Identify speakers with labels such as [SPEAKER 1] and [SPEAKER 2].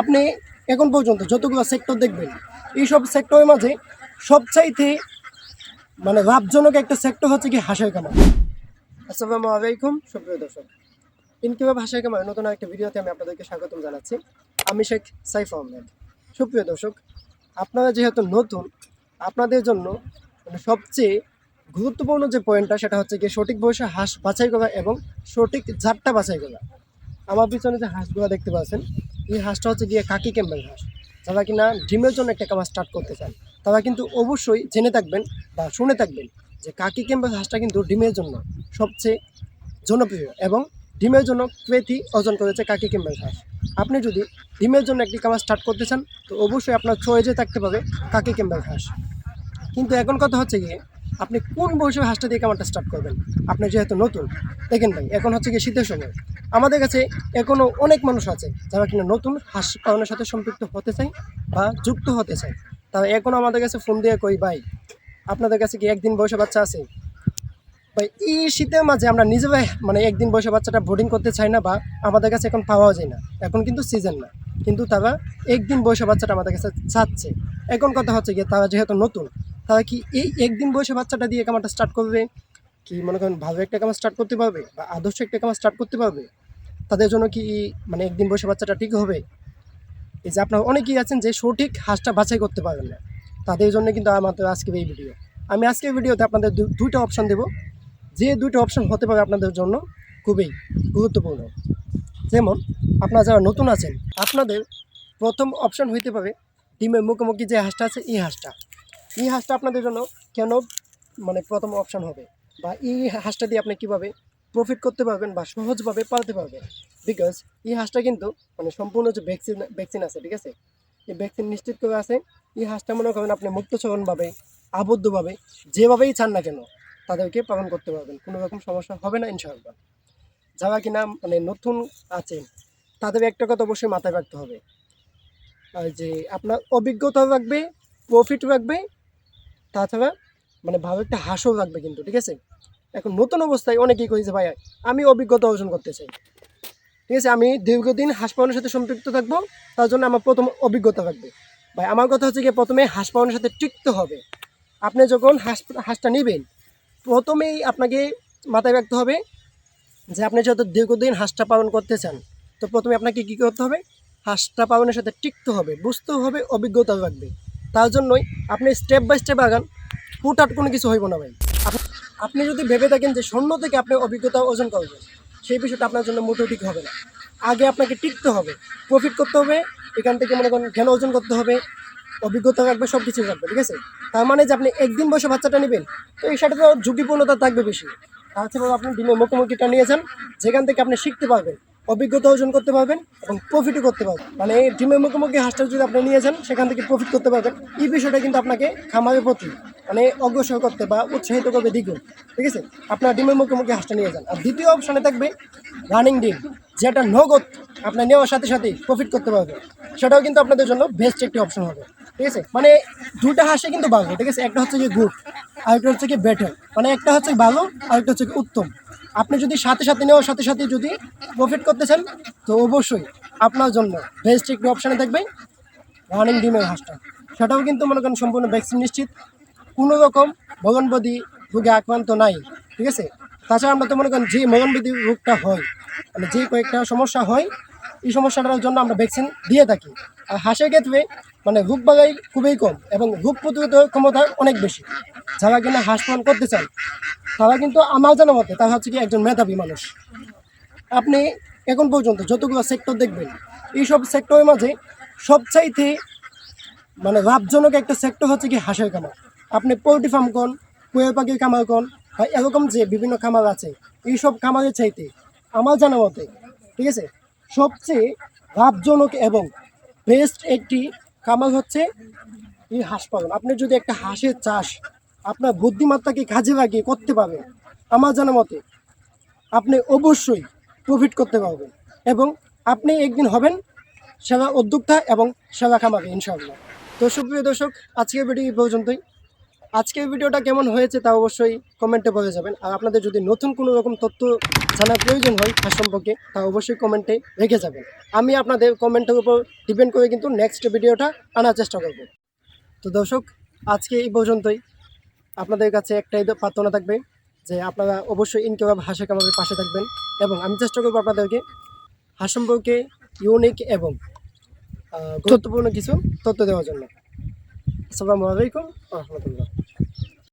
[SPEAKER 1] আপনি এখন পর্যন্ত যতগুলো সেক্টর দেখবেন, এইসব সেক্টরের মাঝে সবচাইতে মানে লাভজনক একটা সেক্টর হচ্ছে কি হাঁসের কামার আসসালামু আলাইকুম, সুপ্রিয় দর্শক। ইনকিভাব হাঁসের কামার নতুন একটা ভিডিওতে আমি আপনাদেরকে স্বাগতম জানাচ্ছি। আমি শেখ সাইফ আহমেদ। সুপ্রিয় দর্শক, আপনারা যেহেতু নতুন, আপনাদের জন্য মানে সবচেয়ে গুরুত্বপূর্ণ যে পয়েন্টটা সেটা হচ্ছে কি সঠিক বয়সে হাঁস বাছাই করা এবং সঠিক জাতটা বাছাই করা। আমার পিছনে যে হাঁসগুলো দেখতে পাচ্ছেন এই হাঁসটা হচ্ছে গিয়ে কাকি ক্যাম্বেল হাঁস। যারা কিনা ডিমের জন্য একটা কামার স্টার্ট করতে চান, তারা কিন্তু অবশ্যই জেনে থাকবেন বা শুনে থাকবেন যে কাকি ক্যাম্বেল হাঁসটা কিন্তু ডিমের জন্য সবচেয়ে জনপ্রিয় এবং ডিমের জন্য কৃতি অর্জন করেছে কাকি ক্যাম্বেল হাঁস। আপনি যদি ডিমের জন্য একটি কামার স্টার্ট করতে চান, তো অবশ্যই আপনার চয়েজে থাকতে পাবে কাকি ক্যাম্বেল হাঁস। কিন্তু এখন কথা হচ্ছে গিয়ে, আপনি কোন বয়সে হাঁসটা দিয়ে কামারটা স্টার্ট করবেন? আপনি যেহেতু নতুন, দেখেন ভাই, এখন হচ্ছে গিয়ে শীতের সময়। আমাদের কাছে এখনও অনেক মানুষ আছে যারা কিনা নতুন হাঁস পালনের সাথে সম্পৃক্ত হতে চায় বা যুক্ত হতে চায়। তারা এখনও আমাদের কাছে ফোন দিয়ে কই, ভাই, আপনাদের কাছে কি একদিন বয়সে বাচ্চা আছে? ভাই, এই শীতের মাঝে আমরা নিজেরাই মানে একদিন বয়সে বাচ্চাটা বোর্ডিং করতে চাই না বা আমাদের কাছে এখন পাওয়াও যায় না। এখন কিন্তু সিজন না। কিন্তু তারা একদিন বয়সে বাচ্চাটা আমাদের কাছে চাচ্ছে। এখন কথা হচ্ছে গিয়ে তারা যেহেতু নতুন, তারা কি এই একদিন বয়সে বাচ্চাটা দিয়ে কামারটা স্টার্ট করবে? কি মনে করেন ভালো একটা কামার স্টার্ট করতে পারবে বা আদর্শ একটা কামার স্টার্ট করতে পারবে? তাদের জন্য কি মানে একদিন বসে বাচ্চাটা ঠিক হবে? এই যে আপনারা অনেকেই আছেন যে সঠিক হাঁসটা বাছাই করতে পারবেন না। তাদের জন্য কিন্তু আমাদের আজকের এই ভিডিও আমি আজকের ভিডিওতে আপনাদের দুইটা অপশান দেবো। যে দুইটা অপশান হতে পারে আপনাদের জন্য খুবই গুরুত্বপূর্ণ। যেমন, আপনারা যারা নতুন আছেন, আপনাদের প্রথম অপশান হইতে পারে ডিমের মুখোমুখি যে হাঁসটা আছে, এই হাঁসটা। এই হাঁসটা আপনাদের জন্য কেন মানে প্রথম অপশান হবে? বা এই হাঁসটা দিয়ে আপনি কীভাবে প্রফিট করতে পারবেন বা সহজভাবে পালতে পারবেন? বিকজ এই হাঁসটা কিন্তু মানে সম্পূর্ণ যে ভ্যাকসিন ভ্যাকসিন আছে, ঠিক আছে? এই ভ্যাকসিন নিশ্চিত করে আছে, এই হাঁসটা মনে করেন আপনি মুক্তচরণভাবে, আবদ্ধভাবে, যেভাবেই চান না কেন, তাদেরকে পালন করতে পারবেন। কোনো রকম সমস্যা হবে না, ইনশাআল্লাহ। যারা কিনা মানে নতুন আছে তাদের একটা কথা অবশ্যই মাথায় রাখতে হবে। যে আপনার অভিজ্ঞতা রাখবে প্রফিট রাখবে তাছাড়া মানে ভালো একটা হাসও রাখবে কিন্তু, ঠিক আছে? এখন নতুন অবস্থায় অনেকেই কই যে ভাই, আমি অভিজ্ঞতা অর্জন করতে চাই। ঠিক আছে? আমি দীর্ঘদিন হাঁস পালনের সাথে সম্পৃক্ত থাকব, তার জন্য আমার প্রথম অভিজ্ঞতা থাকবে। ভাই, আমার কথা হচ্ছে গিয়ে প্রথমে হাঁস পালনের সাথে টিকতে হবে। আপনি যখন হাঁস, হাঁসটা নেবেন, প্রথমেই আপনাকে মাথায় রাখতে হবে যে আপনি যত দীর্ঘদিন হাঁসটা পালন করতে চান, তো প্রথমে আপনাকে কী করতে হবে? হাঁসটা পালনের সাথে টিকতে হবে, বুঝতে হবে, অভিজ্ঞতা রাখবে তার জন্যই আপনি স্টেপ বাই স্টেপ আগান। হুটহাট কোনো কিছু হইব না ভাই। আপনি যদি ভেবে থাকেন যে শূন্য থেকে আপনি অভিজ্ঞতা অর্জন করবেন, সেই বিষয়টা আপনার জন্য মোটেও ঠিক হবে না। আগে আপনাকে টিকতে হবে প্রফিট করতে হবে, এখান থেকে মনে করেন জ্ঞান অর্জন করতে হবে, অভিজ্ঞতা রাখবে সব কিছু রাখবে ঠিক আছে? তার মানে যে আপনি একদিন বসে বাচ্চাটা নেবেন, তো এই সাথে তো ঝুঁকিপূর্ণতা থাকবে বেশি। তাছাড়াও আপনি দিনের মুখোমুখিটা নিয়েছেন, যেখান থেকে আপনি শিখতে পারবেন। অভিজ্ঞতা অর্জন করতে পারবেন এবং প্রফিটও করতে পারবেন। মানে ডিমের মুখোমুখি হাঁসটা যদি আপনি নিয়ে যান, সেখান থেকে প্রফিট করতে পারবেন। এই বিষয়টা কিন্তু আপনাকে খামারের প্রতি মানে অগ্রসর করতে বা উৎসাহিত করবে দ্বিগুণ। ঠিক আছে? আপনার ডিমের মুখোমুখি হাঁসটা নিয়ে যান। আর দ্বিতীয় অপশানে থাকবে রানিং ডিম যেটা নগদ আপনার নেওয়ার সাথে সাথে প্রফিট করতে পারবেন সেটাও কিন্তু আপনাদের জন্য বেস্ট একটি অপশন হবে। ঠিক আছে? মানে দুইটা হাঁসে কিন্তু ভালো। ঠিক আছে? একটা হচ্ছে কি গুড আর একটা হচ্ছে কি বেটার মানে একটা হচ্ছে ভালো, আর একটা হচ্ছে উত্তম। আপনি যদি সাথে সাথে নেওয়ার সাথে সাথে যদি প্রফিট করতে চান তো অবশ্যই আপনার জন্য বেস্ট একটি অপশানে থাকবে রানিং ডিমের হাঁসটা। সেটাও কিন্তু মনে করেন সম্পূর্ণ ভ্যাকসিন নিশ্চিত। কোনো রকম মগনবদি রোগে আক্রান্ত নাই, ঠিক আছে? তাছাড়া আমরা তো মনে করেন যে মগনবদি রোগটা হয় মানে যে কয়েকটা সমস্যা হয় এই সমস্যাটার জন্য আমরা ভ্যাকসিন দিয়ে থাকি। আর হাঁসের ক্ষেত্রে মানে রোগ বাগাই খুবই কম এবং রোগ প্রতিরোধ ক্ষমতা অনেক বেশি। যারা কিনা হাঁস পালন করতে চান, তারা কিন্তু আমার জানা মতে তারা হচ্ছে কি একজন মেধাবী মানুষ। আপনি এখন পর্যন্ত যতগুলো সেক্টর দেখবেন, এইসব সেক্টরের মাঝে সবচাইতে মানে লাভজনক একটা সেক্টর হচ্ছে কি হাঁসের খামার। আপনি পোলট্রি ফার্ম কোন কুয়ের পাখির খামার কোন বা এরকম যে বিভিন্ন খামার আছে, এইসব খামারের চাইতে আমার জানা মতে, ঠিক আছে? সবচেয়ে লাভজনক এবং বেস্ট একটি খামার হচ্ছে এই হাঁস পালন। আপনি যদি একটা হাঁসের চাষ আপনার বুদ্ধিমত্তাকে কাজে লাগিয়ে করতে পারবেন আমার জানা মতে আপনি অবশ্যই প্রফিট করতে পারবেন এবং আপনি একদিন হবেন সেবা উদ্যোক্তা এবং সেবা খামাবে ইনশাআল্লাহ। তো সুপ্রিয় দর্শক, আজকের ভিডিও এই পর্যন্তই। আজকের ভিডিওটা কেমন হয়েছে তা অবশ্যই কমেন্টে বলে যাবেন। আর আপনাদের যদি নতুন কোনো রকম তথ্য জানার প্রয়োজন হয় হাঁস সম্পর্কে, তা অবশ্যই কমেন্টে রেখে যাবেন। আমি আপনাদের কমেন্টের উপর ডিপেন্ড করে কিন্তু নেক্সট ভিডিওটা আনার চেষ্টা করব। তো দর্শক, আজকে এই পর্যন্তই। আপনাদের কাছে একটাই প্রার্থনা থাকবে যে আপনারা অবশ্যই ইনকেবাব হাঁসের কামারের পাশে থাকবেন এবং আমি চেষ্টা করব আপনাদেরকে হাঁস সম্পর্কে ইউনিক এবং গুরুত্বপূর্ণ কিছু তথ্য দেওয়ার জন্য। আসসালামু আলাইকুম রহমতুল্লাহ।